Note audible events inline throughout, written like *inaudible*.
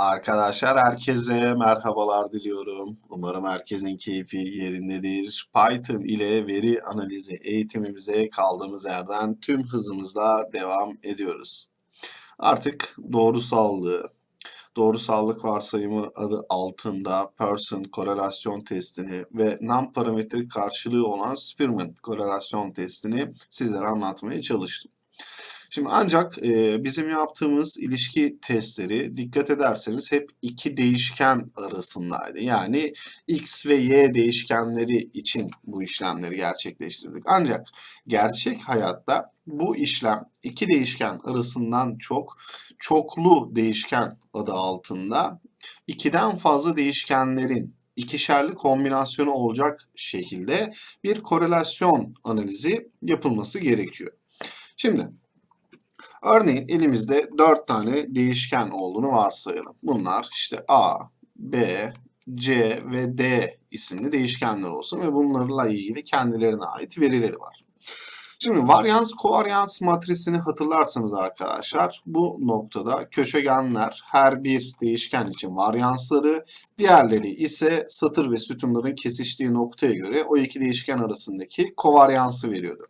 Arkadaşlar herkese merhabalar diliyorum. Umarım herkesin keyfi yerindedir. Python ile veri analizi eğitimimize kaldığımız yerden tüm hızımızla devam ediyoruz. Artık doğrusallığı, doğrusallık varsayımı adı altında Pearson korelasyon testini ve non-parametrik karşılığı olan Spearman korelasyon testini sizlere anlatmaya çalıştım. Şimdi ancak e, bizim yaptığımız ilişki testleri dikkat ederseniz hep iki değişken arasındaydı. Yani x ve y değişkenleri için bu işlemleri gerçekleştirdik. Ancak gerçek hayatta bu işlem iki değişken arasından çok çoklu değişken adı altında ikiden fazla değişkenlerin ikişerli kombinasyonu olacak şekilde bir korelasyon analizi yapılması gerekiyor. Şimdi Örneğin elimizde 4 tane değişken olduğunu varsayalım. Bunlar işte A, B, C ve D isimli değişkenler olsun ve bunlarla ilgili kendilerine ait verileri var. Şimdi varyans kovaryans matrisini hatırlarsanız arkadaşlar bu noktada köşegenler her bir değişken için varyansları, diğerleri ise satır ve sütunların kesiştiği noktaya göre o iki değişken arasındaki kovaryansı veriyordu.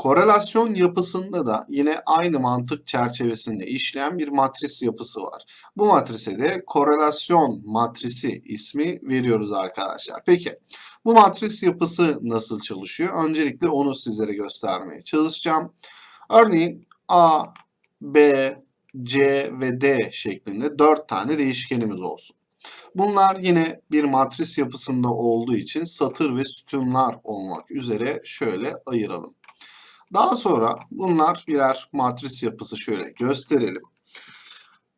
Korelasyon yapısında da yine aynı mantık çerçevesinde işleyen bir matris yapısı var. Bu matrise de korelasyon matrisi ismi veriyoruz arkadaşlar. Peki bu matris yapısı nasıl çalışıyor? Öncelikle onu sizlere göstermeye çalışacağım. Örneğin A, B, C ve D şeklinde 4 tane değişkenimiz olsun. Bunlar yine bir matris yapısında olduğu için satır ve sütunlar olmak üzere şöyle ayıralım. Daha sonra bunlar birer matris yapısı şöyle gösterelim.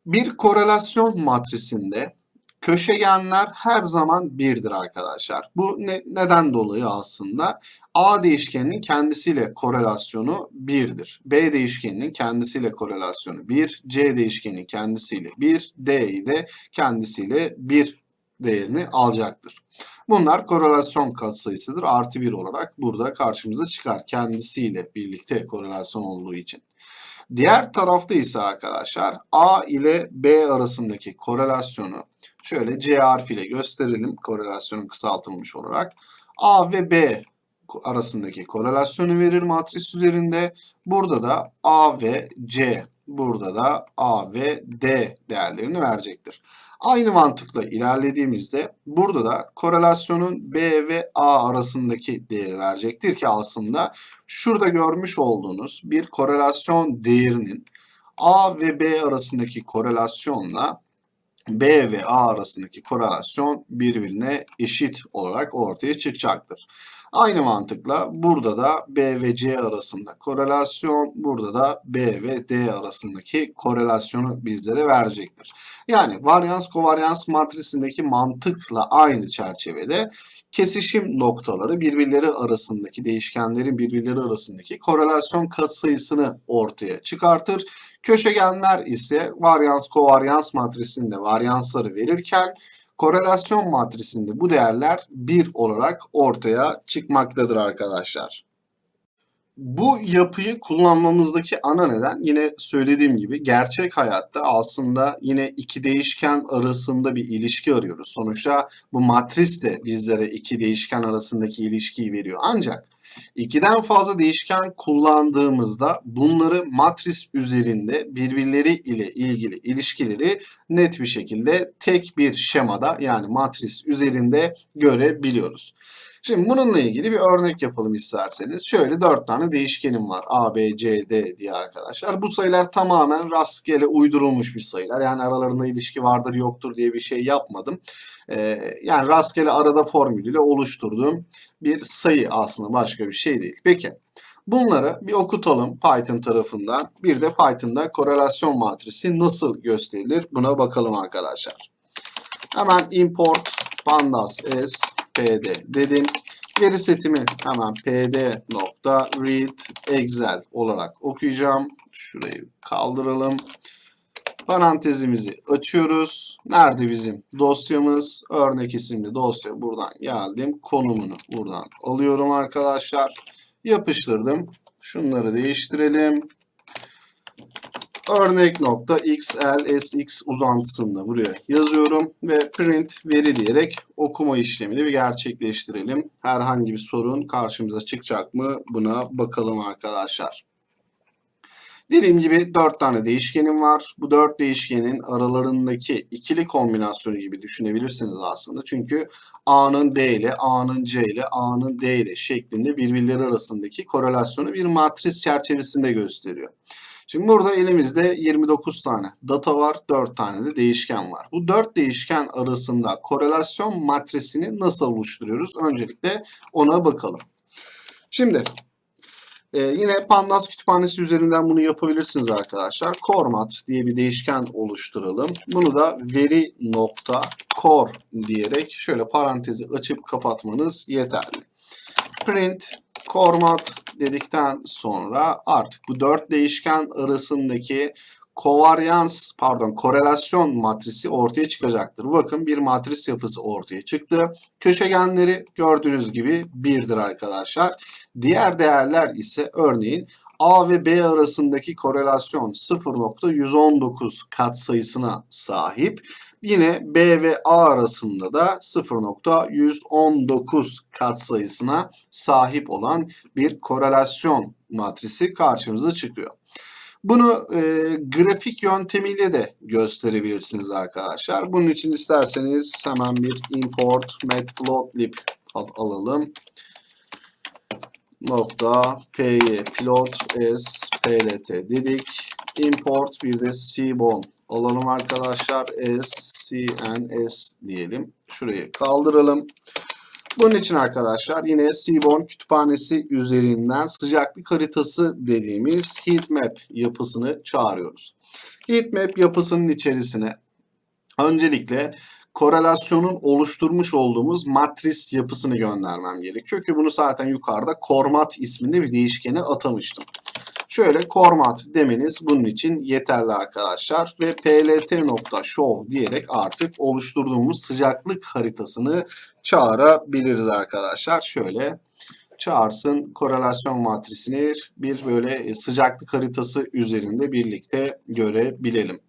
Bir korelasyon matrisinde köşegenler her zaman birdir arkadaşlar. Bu ne, neden dolayı aslında? A değişkeninin kendisiyle korelasyonu 1'dir. B değişkeninin kendisiyle korelasyonu 1, C değişkeninin kendisiyle 1, D'yi de kendisiyle 1 değerini alacaktır. Bunlar korelasyon katsayısıdır. Artı 1 olarak burada karşımıza çıkar. Kendisiyle birlikte korelasyon olduğu için. Diğer tarafta ise arkadaşlar A ile B arasındaki korelasyonu şöyle C harfiyle gösterelim. Korelasyonun kısaltılmış olarak. A ve B arasındaki korelasyonu verir matris üzerinde. Burada da A ve C, burada da A ve D değerlerini verecektir. Aynı mantıkla ilerlediğimizde burada da korelasyonun B ve A arasındaki değeri verecektir ki aslında şurada görmüş olduğunuz bir korelasyon değerinin A ve B arasındaki korelasyonla B ve A arasındaki korelasyon birbirine eşit olarak ortaya çıkacaktır. Aynı mantıkla burada da B ve C arasında korelasyon, burada da B ve D arasındaki korelasyonu bizlere verecektir. Yani varyans kovaryans matrisindeki mantıkla aynı çerçevede kesişim noktaları birbirleri arasındaki değişkenlerin birbirleri arasındaki korelasyon katsayısını ortaya çıkartır. Köşegenler ise varyans kovaryans matrisinde varyansları verirken korelasyon matrisinde bu değerler 1 olarak ortaya çıkmaktadır arkadaşlar. Bu yapıyı kullanmamızdaki ana neden yine söylediğim gibi gerçek hayatta aslında yine iki değişken arasında bir ilişki arıyoruz. Sonuçta bu matris de bizlere iki değişken arasındaki ilişkiyi veriyor. Ancak ikiden fazla değişken kullandığımızda bunları matris üzerinde birbirleri ile ilgili ilişkileri net bir şekilde tek bir şemada yani matris üzerinde görebiliyoruz. Şimdi bununla ilgili bir örnek yapalım isterseniz. Şöyle 4 tane değişkenim var. A, B, C, D diye arkadaşlar. Bu sayılar tamamen rastgele uydurulmuş bir sayılar. Yani aralarında ilişki vardır yoktur diye bir şey yapmadım. Ee, yani rastgele arada formülüyle oluşturduğum bir sayı aslında başka bir şey değil. Peki. Bunları bir okutalım Python tarafından. Bir de Python'da korelasyon matrisi nasıl gösterilir buna bakalım arkadaşlar. Hemen import pandas s pd dedim. Veri setimi hemen pd nokta read excel olarak okuyacağım. Şurayı kaldıralım. Parantezimizi açıyoruz. Nerede bizim dosyamız? Örnek isimli dosya buradan geldim. Konumunu buradan alıyorum arkadaşlar. Yapıştırdım. Şunları değiştirelim. Örnek nokta xlsx uzantısını da buraya yazıyorum ve print veri diyerek okuma işlemini bir gerçekleştirelim. Herhangi bir sorun karşımıza çıkacak mı buna bakalım arkadaşlar. Dediğim gibi 4 tane değişkenim var. Bu 4 değişkenin aralarındaki ikili kombinasyonu gibi düşünebilirsiniz aslında. Çünkü A'nın B ile, A'nın C ile, A'nın D ile şeklinde birbirleri arasındaki korelasyonu bir matris çerçevesinde gösteriyor. Şimdi burada elimizde 29 tane data var, 4 tane de değişken var. Bu 4 değişken arasında korelasyon matrisini nasıl oluşturuyoruz? Öncelikle ona bakalım. Şimdi ee, yine Pandas kütüphanesi üzerinden bunu yapabilirsiniz arkadaşlar. Cormat diye bir değişken oluşturalım. Bunu da veri nokta core diyerek şöyle parantezi açıp kapatmanız yeterli. Print format dedikten sonra artık bu dört değişken arasındaki kovaryans pardon korelasyon matrisi ortaya çıkacaktır. Bakın bir matris yapısı ortaya çıktı. Köşegenleri gördüğünüz gibi birdir arkadaşlar. Diğer değerler ise örneğin A ve B arasındaki korelasyon 0.119 katsayısına sahip. Yine B ve A arasında da 0.119 katsayısına sahip olan bir korelasyon matrisi karşımıza çıkıyor. Bunu e, grafik yöntemiyle de gösterebilirsiniz arkadaşlar. Bunun için isterseniz hemen bir import matplotlib al alalım. Nokta py plot s plt dedik. Import bir de cbon alalım arkadaşlar. scns diyelim. Şurayı kaldıralım. Bunun için arkadaşlar yine Seaborn kütüphanesi üzerinden sıcaklık haritası dediğimiz heatmap yapısını çağırıyoruz. Heatmap yapısının içerisine öncelikle korelasyonun oluşturmuş olduğumuz matris yapısını göndermem gerekiyor ki bunu zaten yukarıda kormat isminde bir değişkene atamıştım. Şöyle format demeniz bunun için yeterli arkadaşlar ve plt.show diyerek artık oluşturduğumuz sıcaklık haritasını çağırabiliriz arkadaşlar. Şöyle çağırsın korelasyon matrisini bir böyle sıcaklık haritası üzerinde birlikte görebilelim.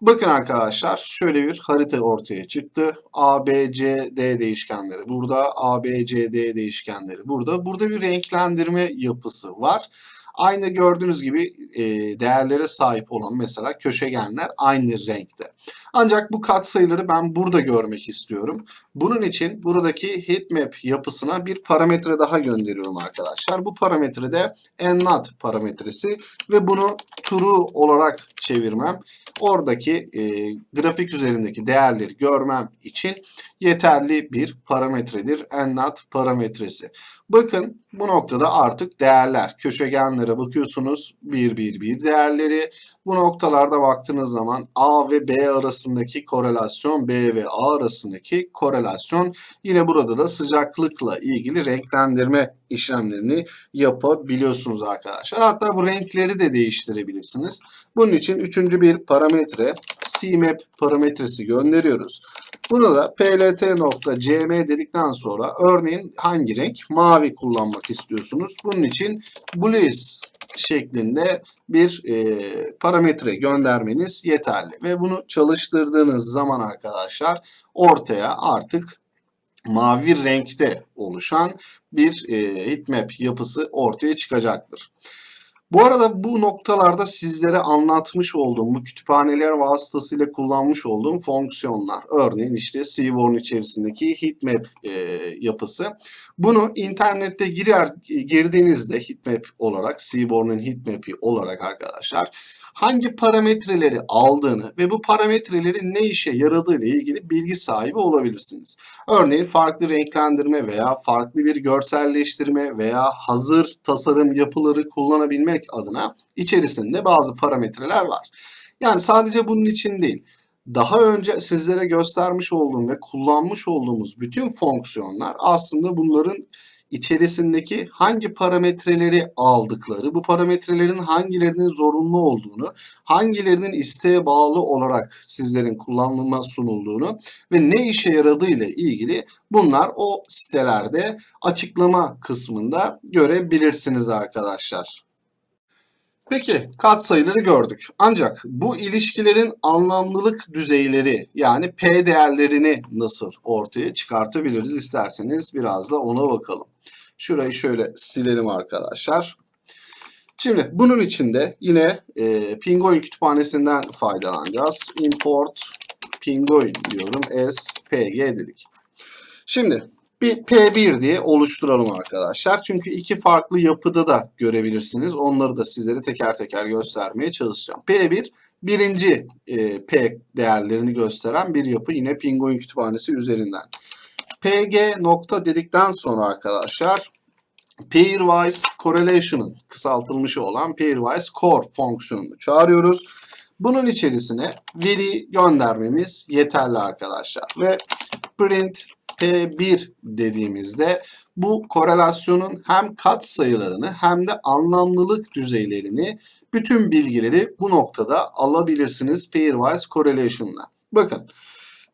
Bakın arkadaşlar şöyle bir harita ortaya çıktı. A, B, C, D değişkenleri burada. A, B, C, D değişkenleri burada. Burada bir renklendirme yapısı var. Aynı gördüğünüz gibi e, değerlere sahip olan mesela köşegenler aynı renkte. Ancak bu katsayıları ben burada görmek istiyorum. Bunun için buradaki heatmap yapısına bir parametre daha gönderiyorum arkadaşlar. Bu parametre de ennat parametresi ve bunu true olarak çevirmem oradaki e, grafik üzerindeki değerleri görmem için yeterli bir parametredir ennat parametresi. Bakın bu noktada artık değerler köşegenlere bakıyorsunuz 1 1 1 değerleri bu noktalarda baktığınız zaman A ve B arasındaki korelasyon, B ve A arasındaki korelasyon yine burada da sıcaklıkla ilgili renklendirme işlemlerini yapabiliyorsunuz arkadaşlar. Hatta bu renkleri de değiştirebilirsiniz. Bunun için üçüncü bir parametre CMap parametresi gönderiyoruz. Bunu da plt.cm dedikten sonra örneğin hangi renk? Mavi kullanmak istiyorsunuz. Bunun için blues şeklinde bir e, parametre göndermeniz yeterli. Ve bunu çalıştırdığınız zaman arkadaşlar ortaya artık mavi renkte oluşan bir e, heatmap yapısı ortaya çıkacaktır. Bu arada bu noktalarda sizlere anlatmış olduğum, bu kütüphaneler vasıtasıyla kullanmış olduğum fonksiyonlar. Örneğin işte Seaborn içerisindeki heatmap e, yapısı. Bunu internette girer girdiğinizde heatmap olarak, Seaborn'un heatmap'i olarak arkadaşlar hangi parametreleri aldığını ve bu parametrelerin ne işe yaradığı ile ilgili bilgi sahibi olabilirsiniz. Örneğin farklı renklendirme veya farklı bir görselleştirme veya hazır tasarım yapıları kullanabilmek adına içerisinde bazı parametreler var. Yani sadece bunun için değil daha önce sizlere göstermiş olduğum ve kullanmış olduğumuz bütün fonksiyonlar aslında bunların içerisindeki hangi parametreleri aldıkları, bu parametrelerin hangilerinin zorunlu olduğunu, hangilerinin isteğe bağlı olarak sizlerin kullanılma sunulduğunu ve ne işe yaradığı ile ilgili bunlar o sitelerde açıklama kısmında görebilirsiniz arkadaşlar. Peki katsayıları gördük. Ancak bu ilişkilerin anlamlılık düzeyleri yani P değerlerini nasıl ortaya çıkartabiliriz isterseniz biraz da ona bakalım. Şurayı şöyle silelim arkadaşlar. Şimdi bunun içinde yine e, Pingoin kütüphanesinden faydalanacağız. Import Pingoin diyorum as pg dedik. Şimdi bir P1 diye oluşturalım arkadaşlar. Çünkü iki farklı yapıda da görebilirsiniz. Onları da sizlere teker teker göstermeye çalışacağım. P1 birinci e, P değerlerini gösteren bir yapı yine Pingoin kütüphanesi üzerinden. PG nokta dedikten sonra arkadaşlar pairwise correlation'ın kısaltılmışı olan pairwise core fonksiyonunu çağırıyoruz. Bunun içerisine veri göndermemiz yeterli arkadaşlar ve print P1 dediğimizde bu korelasyonun hem kat sayılarını hem de anlamlılık düzeylerini bütün bilgileri bu noktada alabilirsiniz pairwise correlation'la. Bakın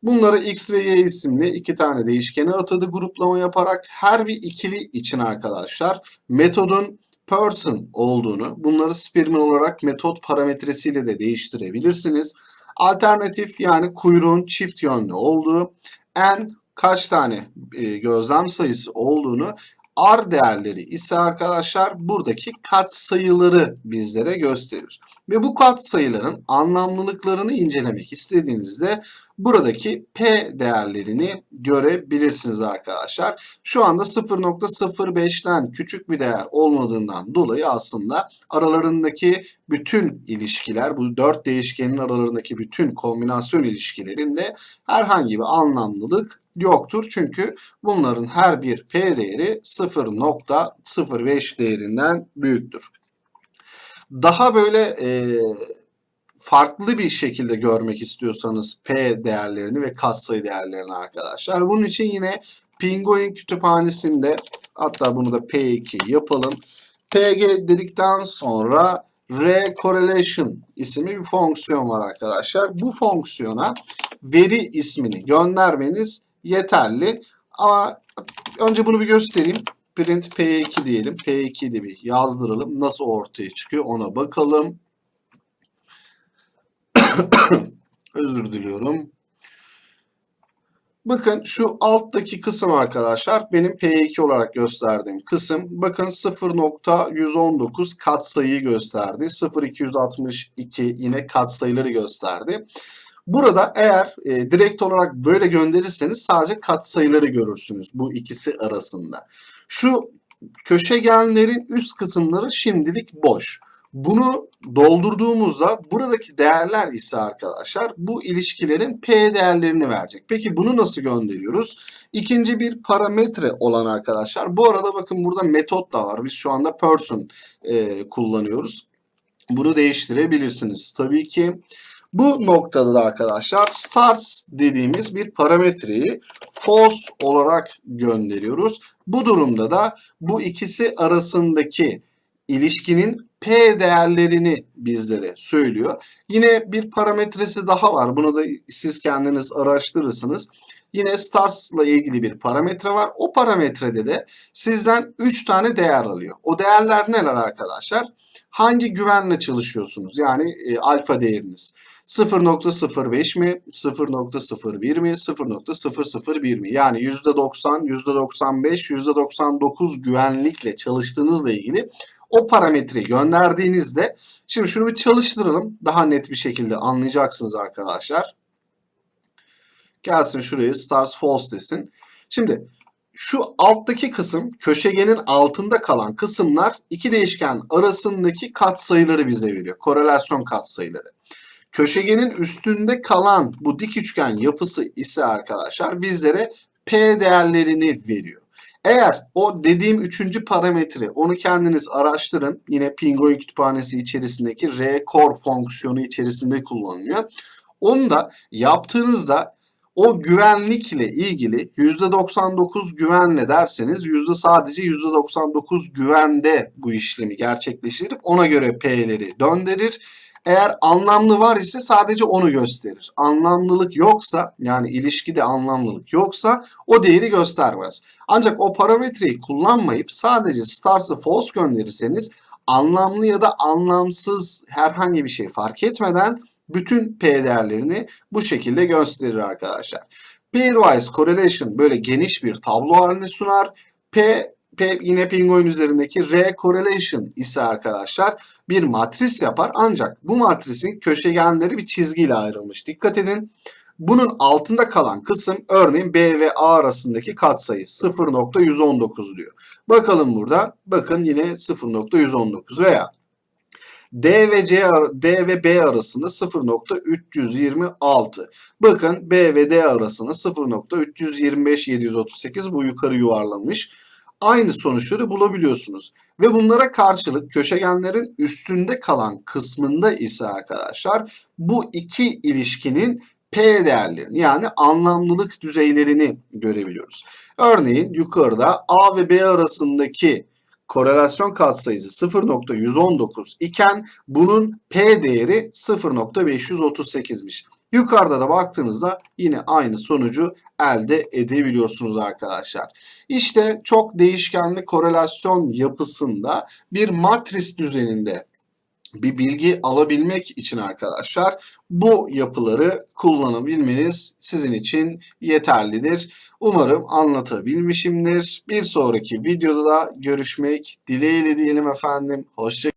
bunları x ve y isimli iki tane değişkene atadı gruplama yaparak her bir ikili için arkadaşlar metodun person olduğunu bunları spearman olarak metot parametresiyle de değiştirebilirsiniz. Alternatif yani kuyruğun çift yönlü olduğu n kaç tane e, gözlem sayısı olduğunu R değerleri ise arkadaşlar buradaki kat sayıları bizlere gösterir. Ve bu kat sayıların anlamlılıklarını incelemek istediğinizde buradaki P değerlerini görebilirsiniz arkadaşlar. Şu anda 0.05'ten küçük bir değer olmadığından dolayı aslında aralarındaki bütün ilişkiler, bu dört değişkenin aralarındaki bütün kombinasyon ilişkilerinde herhangi bir anlamlılık yoktur. Çünkü bunların her bir P değeri 0.05 değerinden büyüktür. Daha böyle e, farklı bir şekilde görmek istiyorsanız P değerlerini ve katsayı değerlerini arkadaşlar. Bunun için yine Pingoin kütüphanesinde hatta bunu da P2 yapalım. PG dedikten sonra recorrelation isimli bir fonksiyon var arkadaşlar. Bu fonksiyona veri ismini göndermeniz yeterli. Ama önce bunu bir göstereyim. Print P2 diyelim. P2'yi de bir yazdıralım. Nasıl ortaya çıkıyor ona bakalım. *coughs* Özür diliyorum. Bakın şu alttaki kısım arkadaşlar benim P2 olarak gösterdiğim kısım. Bakın 0.119 katsayıyı gösterdi. 0.262 yine katsayıları gösterdi. Burada eğer e, direkt olarak böyle gönderirseniz sadece katsayıları görürsünüz bu ikisi arasında. Şu köşegenlerin üst kısımları şimdilik boş. Bunu doldurduğumuzda buradaki değerler ise arkadaşlar bu ilişkilerin P değerlerini verecek. Peki bunu nasıl gönderiyoruz? İkinci bir parametre olan arkadaşlar. Bu arada bakın burada metot da var. Biz şu anda person e, kullanıyoruz. Bunu değiştirebilirsiniz. Tabii ki bu noktada da arkadaşlar stars dediğimiz bir parametreyi false olarak gönderiyoruz. Bu durumda da bu ikisi arasındaki ilişkinin P değerlerini bizlere söylüyor. Yine bir parametresi daha var. Bunu da siz kendiniz araştırırsınız. Yine stars ile ilgili bir parametre var. O parametrede de sizden 3 tane değer alıyor. O değerler neler arkadaşlar? Hangi güvenle çalışıyorsunuz? Yani e, alfa değeriniz. 0.05 mi, 0.01 mi, 0.001 mi? Yani %90, %95, %99 güvenlikle çalıştığınızla ilgili o parametreyi gönderdiğinizde şimdi şunu bir çalıştıralım. Daha net bir şekilde anlayacaksınız arkadaşlar. Gelsin şuraya stars false desin. Şimdi şu alttaki kısım köşegenin altında kalan kısımlar iki değişken arasındaki katsayıları bize veriyor. Korelasyon katsayıları. Köşegenin üstünde kalan bu dik üçgen yapısı ise arkadaşlar bizlere P değerlerini veriyor. Eğer o dediğim üçüncü parametre onu kendiniz araştırın. Yine Pingoin kütüphanesi içerisindeki R-core fonksiyonu içerisinde kullanılıyor. Onu da yaptığınızda o güvenlikle ilgili %99 güvenle derseniz yüzde sadece %99 güvende bu işlemi gerçekleştirip ona göre P'leri döndürür. Eğer anlamlı var ise sadece onu gösterir. Anlamlılık yoksa yani ilişkide anlamlılık yoksa o değeri göstermez. Ancak o parametreyi kullanmayıp sadece stars'ı false gönderirseniz anlamlı ya da anlamsız herhangi bir şey fark etmeden bütün P değerlerini bu şekilde gösterir arkadaşlar. Pairwise correlation böyle geniş bir tablo halini sunar. P, Yine pingoin üzerindeki R correlation ise arkadaşlar bir matris yapar. Ancak bu matrisin köşegenleri bir çizgiyle ayrılmış. Dikkat edin. Bunun altında kalan kısım örneğin B ve A arasındaki katsayı 0.119 diyor. Bakalım burada. Bakın yine 0.119 veya D ve C D ve B arasında 0.326. Bakın B ve D arasında 0.325 738 bu yukarı yuvarlamış. Aynı sonuçları bulabiliyorsunuz. Ve bunlara karşılık köşegenlerin üstünde kalan kısmında ise arkadaşlar bu iki ilişkinin P değerlerini yani anlamlılık düzeylerini görebiliyoruz. Örneğin yukarıda A ve B arasındaki korelasyon katsayısı 0.119 iken bunun P değeri 0.538'miş. Yukarıda da baktığınızda yine aynı sonucu elde edebiliyorsunuz arkadaşlar. İşte çok değişkenli korelasyon yapısında bir matris düzeninde bir bilgi alabilmek için arkadaşlar bu yapıları kullanabilmeniz sizin için yeterlidir. Umarım anlatabilmişimdir. Bir sonraki videoda da görüşmek dileğiyle diyelim efendim. Hoşça